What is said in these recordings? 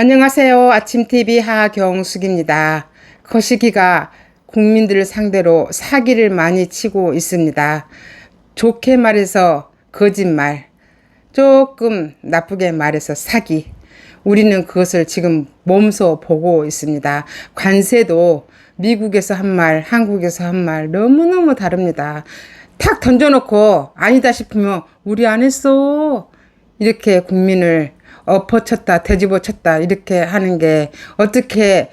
안녕하세요. 아침TV 하경숙입니다. 거시기가 국민들을 상대로 사기를 많이 치고 있습니다. 좋게 말해서 거짓말, 조금 나쁘게 말해서 사기. 우리는 그것을 지금 몸소 보고 있습니다. 관세도 미국에서 한 말, 한국에서 한 말 너무너무 다릅니다. 탁 던져놓고 아니다 싶으면 우리 안 했어. 이렇게 국민을 엎어쳤다, 되집어쳤다 이렇게 하는 게 어떻게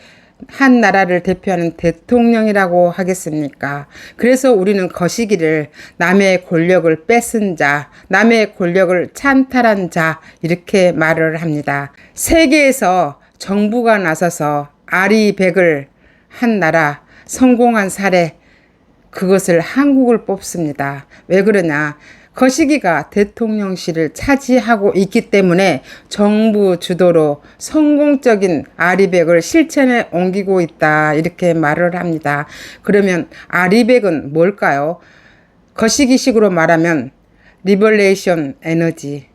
한 나라를 대표하는 대통령이라고 하겠습니까? 그래서 우리는 거시기를 남의 권력을 뺏은 자, 남의 권력을 찬탈한 자, 이렇게 말을 합니다. 세계에서 정부가 나서서 아리백을 한 나라, 성공한 사례, 그것을 한국을 뽑습니다. 왜 그러냐? 거시기가 대통령실을 차지하고 있기 때문에 정부 주도로 성공적인 아리백을 실천에 옮기고 있다. 이렇게 말을 합니다. 그러면 아리백은 뭘까요? 거시기식으로 말하면 리벌레이션 에너지.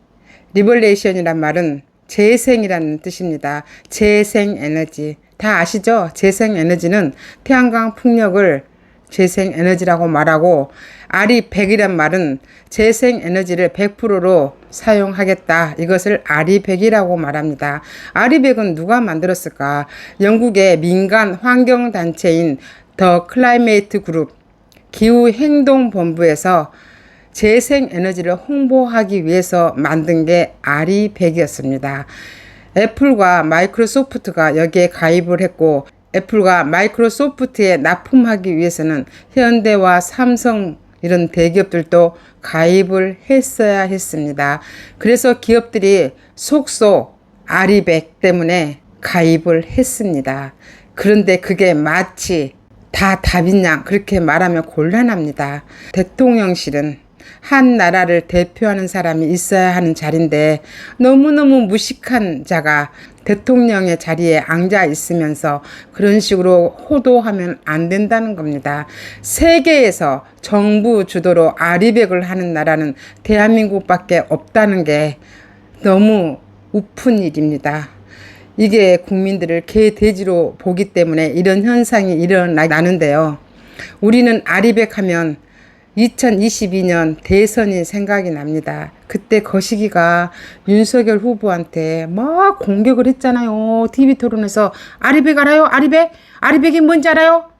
리벌레이션이란 말은 재생이라는 뜻입니다. 재생 에너지. 다 아시죠? 재생 에너지는 태양광 풍력을 재생 에너지라고 말하고 아리백이란 말은 재생 에너지를 100%로 사용하겠다. 이것을 아리백이라고 말합니다. 아리백은 누가 만들었을까? 영국의 민간 환경 단체인 더 클라이메이트 그룹 기후 행동 본부에서 재생 에너지를 홍보하기 위해서 만든 게 아리백이었습니다. 애플과 마이크로소프트가 여기에 가입을 했고 애플과 마이크로소프트에 납품하기 위해서는 현대와 삼성 이런 대기업들도 가입을 했어야 했습니다. 그래서 기업들이 속속 아리백 때문에 가입을 했습니다. 그런데 그게 마치 다 답인 양 그렇게 말하면 곤란합니다. 대통령실은 한 나라를 대표하는 사람이 있어야 하는 자리인데 너무너무 무식한 자가 대통령의 자리에 앉아 있으면서 그런 식으로 호도하면 안 된다는 겁니다. 세계에서 정부 주도로 아리백을 하는 나라는 대한민국밖에 없다는 게 너무 우픈 일입니다. 이게 국민들을 개돼지로 보기 때문에 이런 현상이 일어나는데요. 우리는 아리백 하면 2022년 대선이 생각이 납니다. 그때 거시기가 윤석열 후보한테 막 공격을 했잖아요. TV 토론에서 아리백 알아요? 아리백? 아리백이 뭔지 알아요?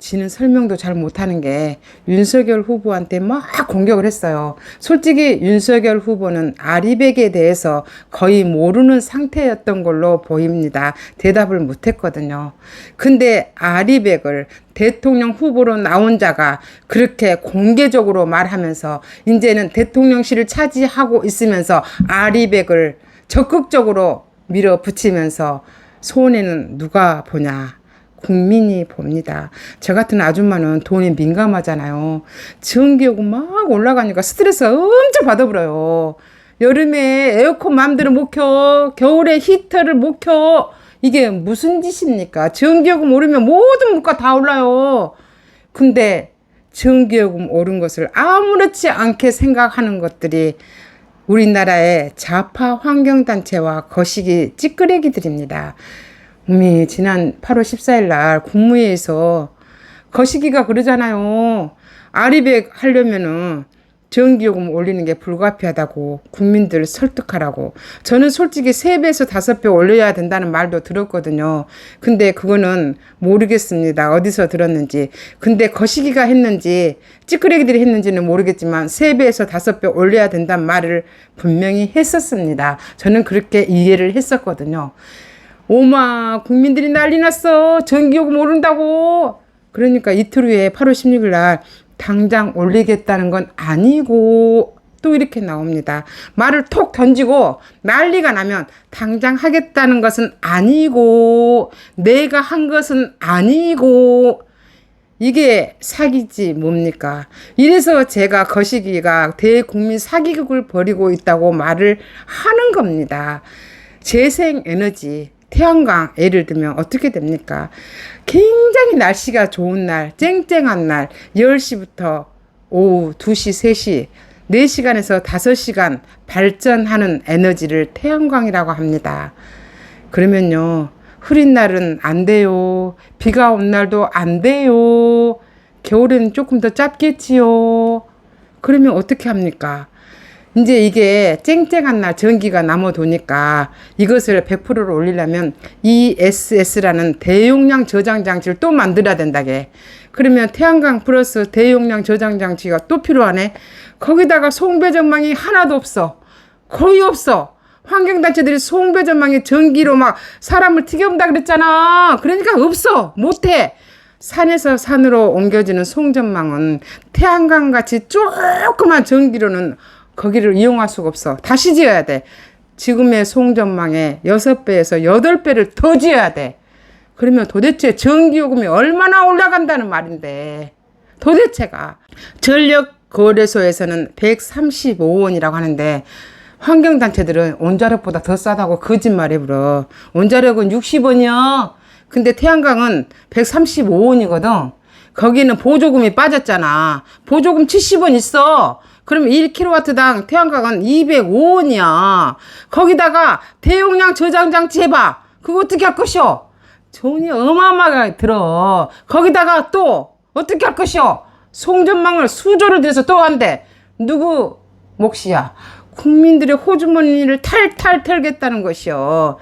지는 설명도 잘 못하는 게 윤석열 후보한테 막 공격을 했어요. 솔직히 윤석열 후보는 아리백에 대해서 거의 모르는 상태였던 걸로 보입니다. 대답을 못했거든요. 근데 아리백을 대통령 후보로 나온 자가 그렇게 공개적으로 말하면서 이제는 대통령실을 차지하고 있으면서 아리백을 적극적으로 밀어붙이면서 손해는 누가 보냐. 국민이 봅니다. 저 같은 아줌마는 돈이 민감하잖아요. 전기 요금 막 올라가니까 스트레스 엄청 받아버려요. 여름에 에어컨 마음대로 못 켜. 겨울에 히터를 못 켜. 이게 무슨 짓입니까? 전기요금 오르면 모든 물가 다 올라요. 근데 전기요금 오른 것을 아무렇지 않게 생각하는 것들이 우리나라의 좌파 환경단체와 거시기 찌끄레기들입니다. 우미 지난 8월 14일 날 국무회에서 거시기가 그러잖아요. 아리백 하려면은 전기요금 올리는 게 불가피하다고 국민들을 설득하라고. 저는 솔직히 3배에서 5배 올려야 된다는 말도 들었거든요. 근데 그거는 모르겠습니다. 어디서 들었는지. 근데 거시기가 했는지 찌끄레기들이 했는지는 모르겠지만 3배에서 5배 올려야 된다는 말을 분명히 했었습니다. 저는 그렇게 이해를 했었거든요. 오마 국민들이 난리 났어 전기요금 오른다고 그러니까 이틀 후에 8월 16일 날 당장 올리겠다는 건 아니고 또 이렇게 나옵니다. 말을 톡 던지고 난리가 나면 당장 하겠다는 것은 아니고 내가 한 것은 아니고 이게 사기지 뭡니까? 이래서 제가 거시기가 대국민 사기극을 벌이고 있다고 말을 하는 겁니다. 재생 에너지 태양광 예를 들면 어떻게 됩니까? 굉장히 날씨가 좋은 날, 쨍쨍한 날, 10시부터 오후 2시, 3시, 4시간에서 5시간 발전하는 에너지를 태양광이라고 합니다. 그러면요. 흐린 날은 안 돼요. 비가 온 날도 안 돼요. 겨울에는 조금 더 짧겠지요. 그러면 어떻게 합니까? 이제 이게 쨍쨍한 날 전기가 남아 도니까 이것을 100%로 올리려면 ESS라는 대용량 저장 장치를 또 만들어야 된다게. 그러면 태양광 플러스 대용량 저장 장치가 또 필요하네. 거기다가 송배 전망이 하나도 없어. 거의 없어. 환경단체들이 송배 전망이 전기로 막 사람을 튀겨온다 그랬잖아. 그러니까 없어. 못해. 산에서 산으로 옮겨지는 송전망은 태양광 같이 조그만 전기로는 거기를 이용할 수가 없어. 다시 지어야 돼. 지금의 송전망의 6배에서 8배를 더 지어야 돼. 그러면 도대체 전기요금이 얼마나 올라간다는 말인데. 도대체가. 전력 거래소에서는 135원이라고 하는데 환경단체들은 원자력보다 더 싸다고 거짓말해 불어. 원자력은 60원이야. 근데 태양광은 135원이거든. 거기는 보조금이 빠졌잖아. 보조금 70원 있어. 그러면 1kW당 태양광은 205원이야. 거기다가 대용량 저장 장치 해봐. 그거 어떻게 할 것이오? 돈이 어마어마하게 들어. 거기다가 또 어떻게 할 것이오? 송전망을 수조를 들여서 또 한대. 누구 몫이야? 국민들의 호주머니를 탈탈 털겠다는 것이요.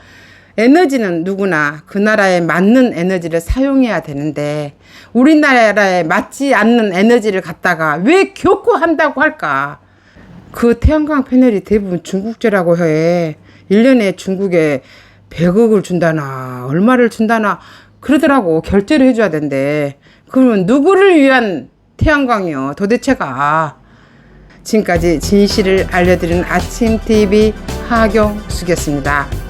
에너지는 누구나 그 나라에 맞는 에너지를 사용해야 되는데 우리나라에 맞지 않는 에너지를 갖다가 왜 겪고 한다고 할까? 그 태양광 패널이 대부분 중국제라고 해. 1년에 중국에 100억을 준다나 얼마를 준다나 그러더라고. 결제를 해줘야 된대. 그러면 누구를 위한 태양광이요? 도대체가. 지금까지 진실을 알려드리는 아침 TV 하경숙이었습니다.